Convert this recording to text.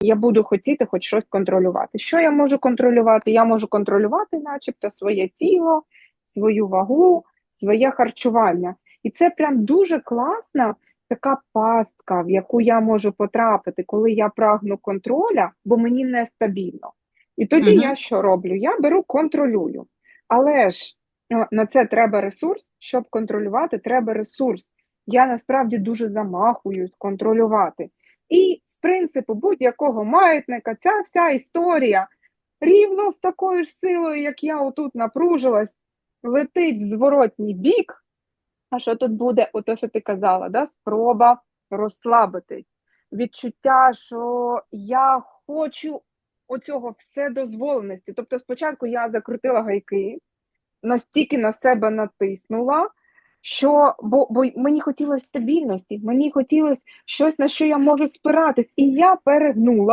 я буду хотіти хоч щось контролювати. Що я можу контролювати? Я можу контролювати, начебто, своє тіло, свою вагу, своє харчування. І це прям дуже класна така пастка, в яку я можу потрапити, коли я прагну контроля, бо мені нестабільно. І тоді Мгм. я що роблю? Я беру контролюю. Але ж е, на це треба ресурс, щоб контролювати, треба ресурс. Я насправді дуже замахуюсь контролювати. І з принципу будь-якого маятника ця вся історія рівно з такою ж силою, як я отут напружилась, летить в зворотній бік. А що тут буде? Ото, що ти казала, да? спроба розслабитись. Відчуття, що я хочу оцього вседозволеності. Тобто, спочатку я закрутила гайки, настільки на себе натиснула, що бо, бо мені хотілося стабільності, мені хотілося щось, на що я можу спиратись, і я перегнула.